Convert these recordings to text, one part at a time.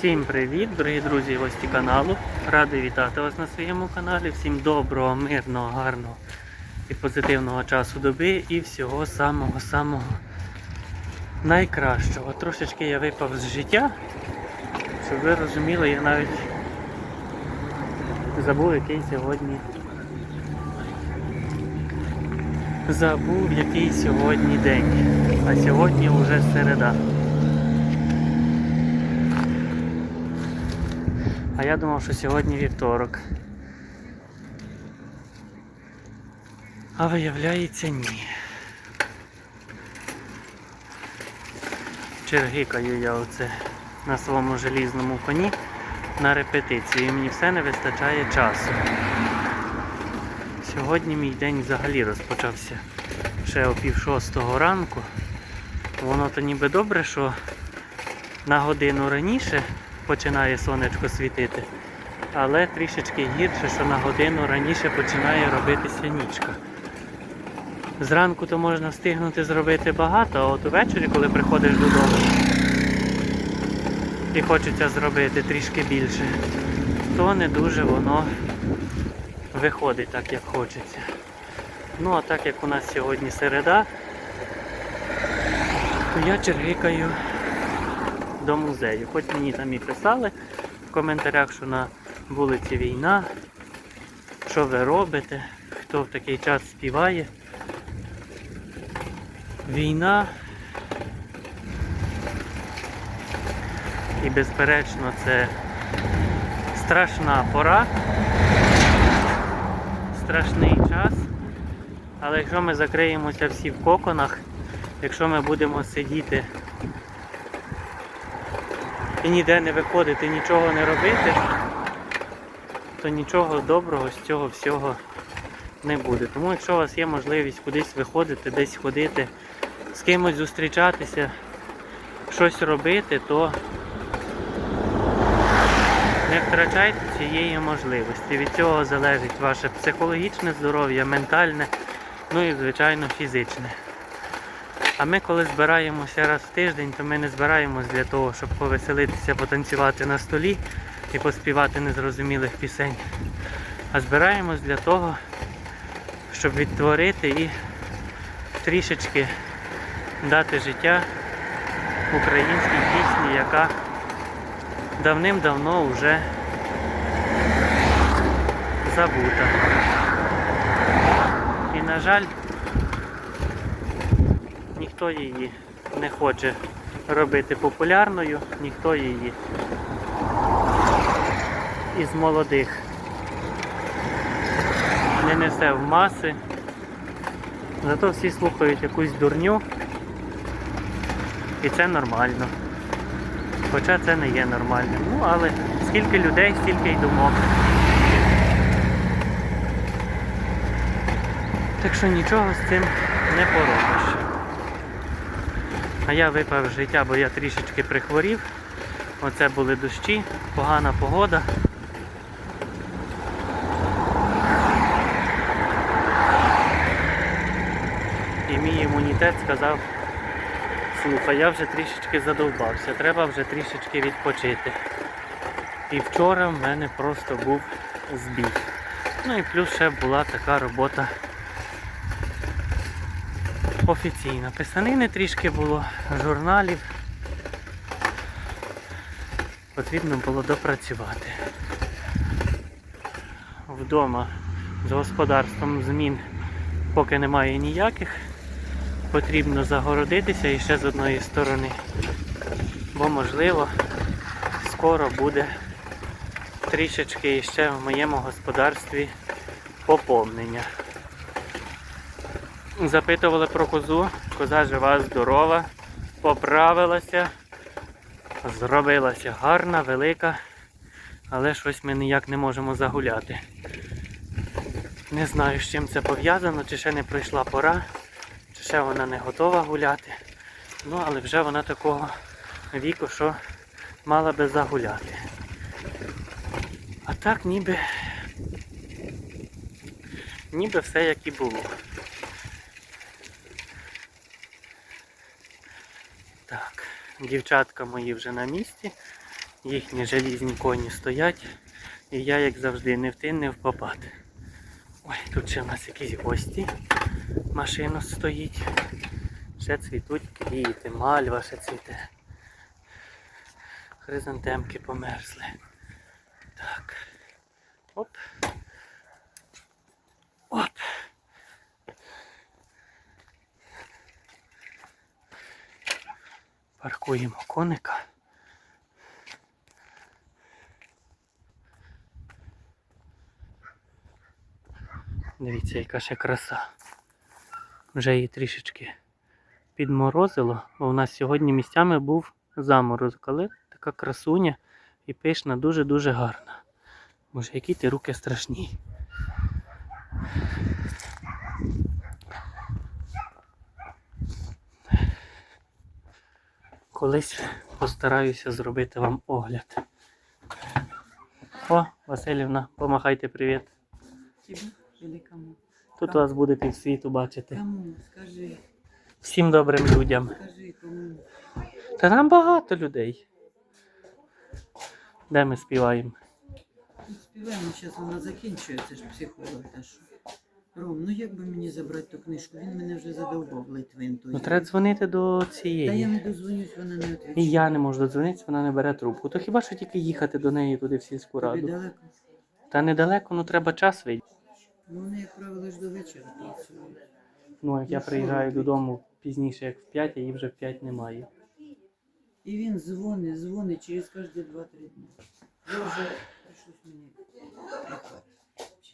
Всім привіт, дорогі друзі і гості каналу. Радий вітати вас на своєму каналі. Всім доброго, мирного, гарного і позитивного часу доби і всього самого-самого найкращого. Трошечки я випав з життя, щоб ви розуміли, я навіть забув, який сьогодні. Забув, який сьогодні день. А сьогодні вже середа. А я думав, що сьогодні вівторок. А виявляється ні. Чергикаю я оце на своєму желізному коні на репетицію. І мені все не вистачає часу. Сьогодні мій день взагалі розпочався ще о пів шостого ранку. Воно то ніби добре, що на годину раніше починає сонечко світити, але трішечки гірше, що на годину раніше починає робитися нічка. Зранку то можна встигнути зробити багато, а от увечері, коли приходиш додому і хочеться зробити трішки більше, то не дуже воно виходить так, як хочеться. Ну а так як у нас сьогодні середа, то я чергикаю до музею. Хоч мені там і писали в коментарях, що на вулиці війна, що ви робите, хто в такий час співає. Війна і безперечно це страшна пора, страшний час. Але якщо ми закриємося всі в коконах, якщо ми будемо сидіти і ніде не виходити, нічого не робити, то нічого доброго з цього всього не буде. Тому якщо у вас є можливість кудись виходити, десь ходити, з кимось зустрічатися, щось робити, то не втрачайте цієї можливості. Від цього залежить ваше психологічне здоров'я, ментальне, ну і, звичайно, фізичне. А ми коли збираємося раз в тиждень, то ми не збираємось для того, щоб повеселитися, потанцювати на столі і поспівати незрозумілих пісень. А збираємось для того, щоб відтворити і трішечки дати життя українській пісні, яка давним-давно вже забута. І на жаль, ніхто її не хоче робити популярною, ніхто її із молодих не несе в маси. Зато всі слухають якусь дурню. І це нормально. Хоча це не є нормальним. Ну, але скільки людей, стільки й думок. Так що нічого з цим не поробиш. А я випав з життя, бо я трішечки прихворів. Оце були дощі, погана погода. І мій імунітет сказав, слухай, я вже трішечки задовбався, треба вже трішечки відпочити. І вчора в мене просто був збій. Ну і плюс ще була така робота офіційна. Писанини трішки було, журналів. Потрібно було допрацювати. Вдома з господарством змін поки немає ніяких. Потрібно загородитися і ще з одної сторони. Бо можливо скоро буде трішечки ще в моєму господарстві поповнення. Запитували про козу, коза жива, здорова, поправилася, зробилася гарна, велика, але щось ми ніяк не можемо загуляти. Не знаю, з чим це пов'язано, чи ще не пройшла пора, чи ще вона не готова гуляти. Ну, але вже вона такого віку, що мала би загуляти. А так ніби ніби все як і було. Дівчатка мої вже на місці. їхні желізні коні стоять. І я, як завжди, не в тин, не в попад. Ой, тут ще в нас якісь гості. Машина стоїть. Ще цвітуть квіти, мальва ще цвіте. Хризантемки померзли. Так. Оп. Оп. Паркуємо коника. Дивіться, яка ще краса. Вже її трішечки підморозило, бо у нас сьогодні місцями був заморозок, але така красуня і пишна, дуже-дуже гарна. Боже, які ті руки страшні. Колись постараюся зробити вам огляд. О, Васильівна, помахайте привіт. Кому? Тут вас буде півсвіту бачити. Кому? Скажи, Всім добрим людям. скажи кому. Та там багато людей. Де ми співаємо? Співаємо, зараз вона закінчується ж психолог та що. Ром, ну як би мені забрати ту книжку? Він мене вже задовбав Литвин той. Ну треба дзвонити до Та я цієї. не дозвонюсь, вона не відповідає. І я не можу додзвонитися, вона не бере трубку. То хіба що тільки їхати до неї туди в сільську Тобі раду? далеко? Та недалеко, ну треба час вийти. Ну, вони, як правило, ж до вечора працюють. Ну, як я Ну, що приїжджаю робити? додому пізніше, як в 5, а її вже в 5 немає. І він дзвонить, дзвонить через кожні 2-3 дні. Я вже щось мені прихватить.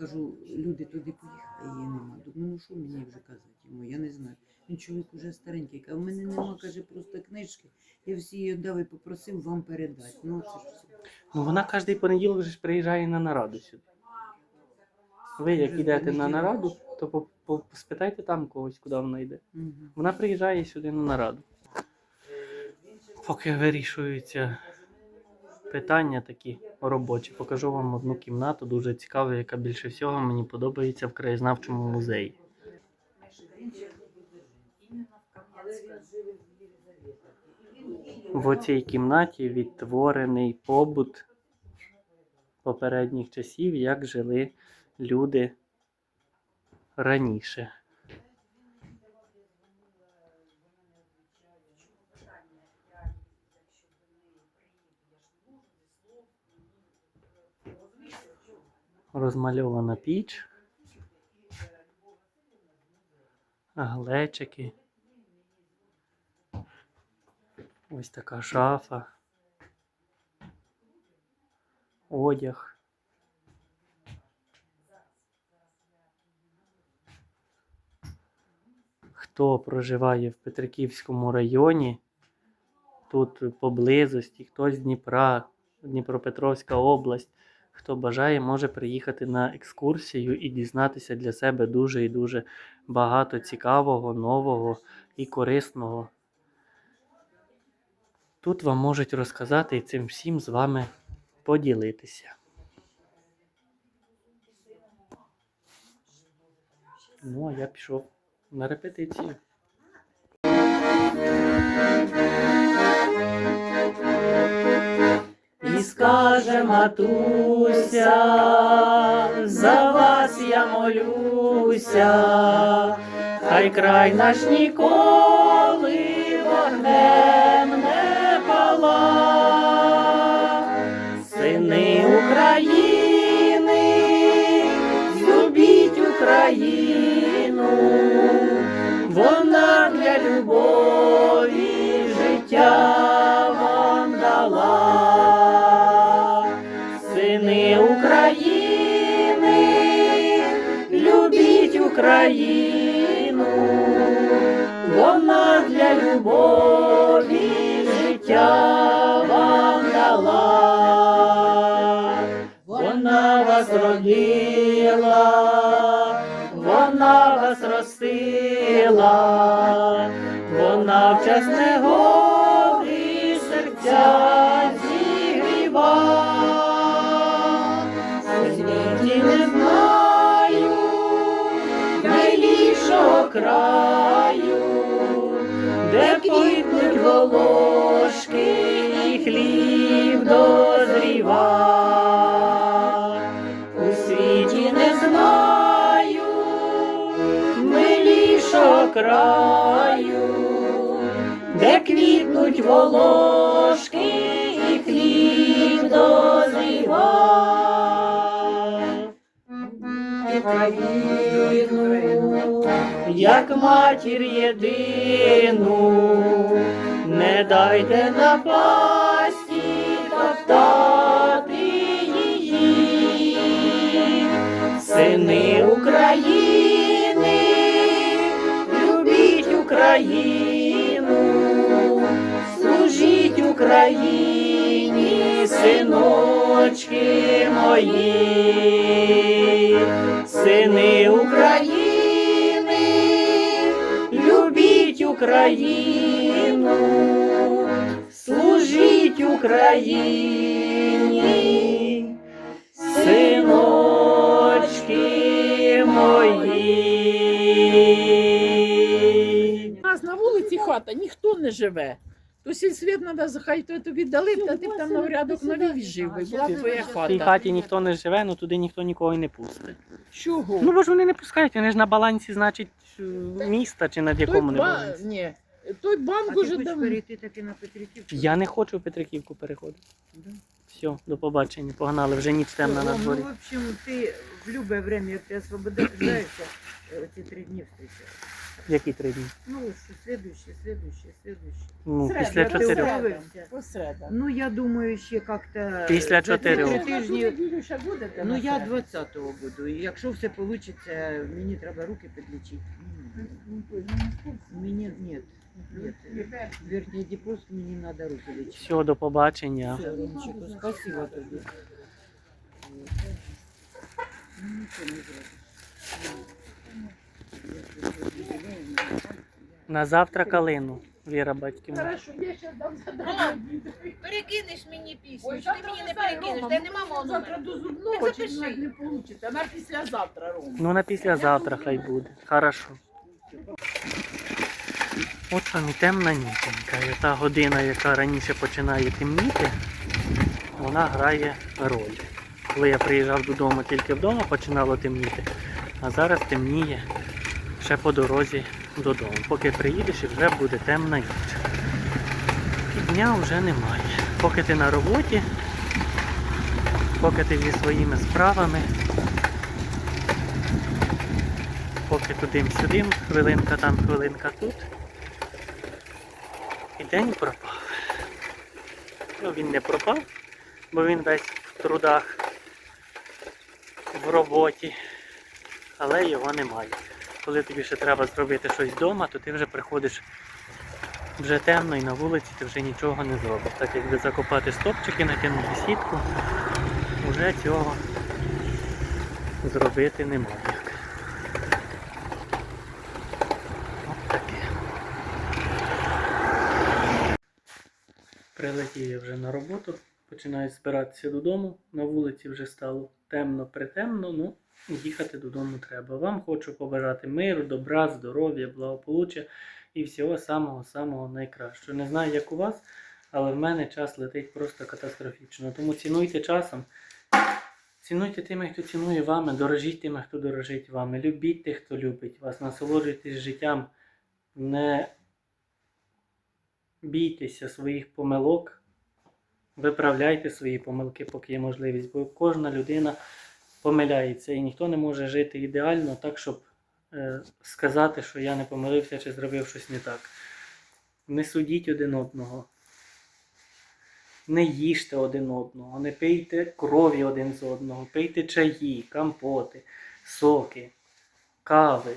Кажу, люди туди поїхали, а її нема. Думаю, ну що мені вже казати йому, я не знаю. Він чоловік уже старенький, каже, в мене нема, каже, просто книжки. Я всі її дав і попросив вам передати. Ну це ж все. Ну вона кожен понеділок вже ж приїжджає на нараду сюди. Ви як Вже йдете на понеділок. нараду, то по- по- спитайте там когось, куди вона йде. Мгм. Вона приїжджає сюди на нараду. Поки вирішуються питання такі робочі, покажу вам одну кімнату, дуже цікаву, яка більше всього мені подобається в краєзнавчому музеї. В цій кімнаті відтворений побут попередніх часів, як жили люди раніше. Розмальована піч, глечики. Ось така шафа. Одяг. Хто проживає в Петриківському районі, тут поблизості, хтось з Дніпра, Дніпропетровська область, хто бажає, може приїхати на екскурсію і дізнатися для себе дуже і дуже багато цікавого, нового і корисного. Тут вам можуть розказати і цим всім з вами поділитися. Ну, а я пішов на репетицію. І скаже матуся, за вас я молюся, хай край наш ніколи вогнем не пала. Сини України, любіть Україну, вона для любові життя Україну, вона для любові життя вам дала. Вона вас родила, вона вас ростила, вона в час серця краю, де квітнуть волошки і хліб дозріва. У світі не знаю милішого краю, де квітнуть волошки і хліб дозріва. Україну, як матір єдину, не дайте напасті топтати її, сини України, любіть Україну, служіть Україні, синочки мої, сини України, Україну, служіть Україні, синочки мої. У нас на вулиці хата ніхто не живе. То сільсвіт треба, хай то тобі дали, та ти б там на порядок нові жив, би, була б твоя В тій хата. хаті ніхто не живе, ну туди ніхто нікого й не пустить. Чого? Ну бо ж вони не пускають, вони ж на балансі, значить, е, міста чи над той, якому не ба... балансі. Ні. той А банк ти уже хочеш давно. перейти таки на Петриківку? Я не хочу в Петриківку переходити. Да. Все, до побачення. Погнали, вже ніч темна на Ну, дворі. в общем, ты в любое время, як ти освобождаешься, э, эти три дні встречаешь. Які три дні? Ну, що следующий, следующий, следующий. Ну, Середа, після ти чотирьох. Ну, я думаю, ще как-то... Після за чотирьох. три тижні... ще будете Ну, я середу? 20-го буду. І якщо все вийде, мені треба руки підлічити. Мені, ні. Верхній депост, мені треба руки лічити. Все, до побачення. Все, Ромчику, спасибо тобі. Ну, нічого не зробиш. На завтра калину, Віра батьківна. Хорошо, я ще дам задання. Перекинеш мені пісню, Ой, чи ти завтра мені не не перекинеш, Рома, де нема мого Завтра до зубного, Так чи запиши. не вийде. На післязавтра, Рома. Ну на післязавтра хай буде. Хорошо. От вам і темна ніченька. І та година, яка раніше починає темніти, вона грає роль. Коли я приїжджав додому, тільки вдома починало темніти, а зараз темніє ще по дорозі додому. Поки приїдеш і вже буде темна ніч. І дня вже немає. Поки ти на роботі, поки ти зі своїми справами, поки тудим-сюдим, хвилинка там, хвилинка тут. І день пропав. Ну, він не пропав, бо він весь в трудах, в роботі, але його немає. Коли тобі ще треба зробити щось вдома, то ти вже приходиш вже темно і на вулиці ти вже нічого не зробиш. Так якби закопати стопчики, накинути сітку, вже цього зробити як. От. Прилетів я вже на роботу, починаю збиратися додому. На вулиці вже стало темно притемно, ну їхати додому треба. Вам хочу побажати миру, добра, здоров'я, благополуччя і всього самого-самого найкращого. Не знаю, як у вас, але в мене час летить просто катастрофічно. Тому цінуйте часом. Цінуйте тими, хто цінує вами, дорожіть тими, хто дорожить вами. Любіть тих, хто любить вас, насолоджуйтесь життям. Не бійтеся своїх помилок, виправляйте свої помилки, поки є можливість, бо кожна людина помиляється і ніхто не може жити ідеально так, щоб е, сказати, що я не помилився чи зробив щось не так. Не судіть один одного. Не їжте один одного, не пийте крові один з одного, пийте чаї, компоти, соки, кави.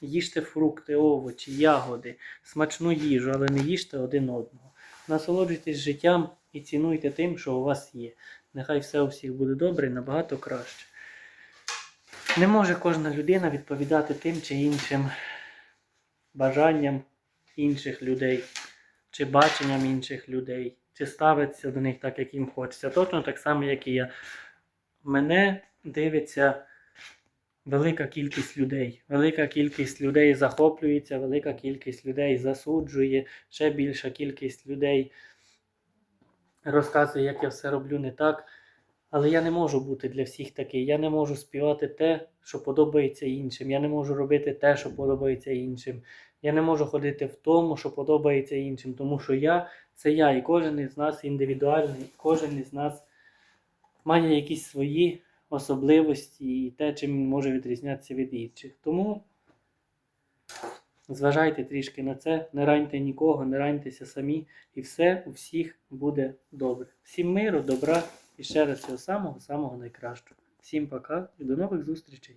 Їжте фрукти, овочі, ягоди, смачну їжу, але не їжте один одного. Насолоджуйтесь життям і цінуйте тим, що у вас є. Нехай все у всіх буде добре і набагато краще. Не може кожна людина відповідати тим чи іншим бажанням інших людей, чи баченням інших людей, чи ставиться до них так, як їм хочеться. Точно так само, як і я. Мене дивиться велика кількість людей. Велика кількість людей захоплюється, велика кількість людей засуджує, ще більша кількість людей розказую, як я все роблю не так. Але я не можу бути для всіх такий. Я не можу співати те, що подобається іншим. Я не можу робити те, що подобається іншим. Я не можу ходити в тому, що подобається іншим. Тому що я це я, і кожен із нас індивідуальний, кожен із нас має якісь свої особливості і те, чим він може відрізнятися від інших. Тому зважайте трішки на це, не раньте нікого, не раньтеся самі, і все у всіх буде добре. Всім миру, добра і ще раз всього самого самого найкращого. Всім пока і до нових зустрічей!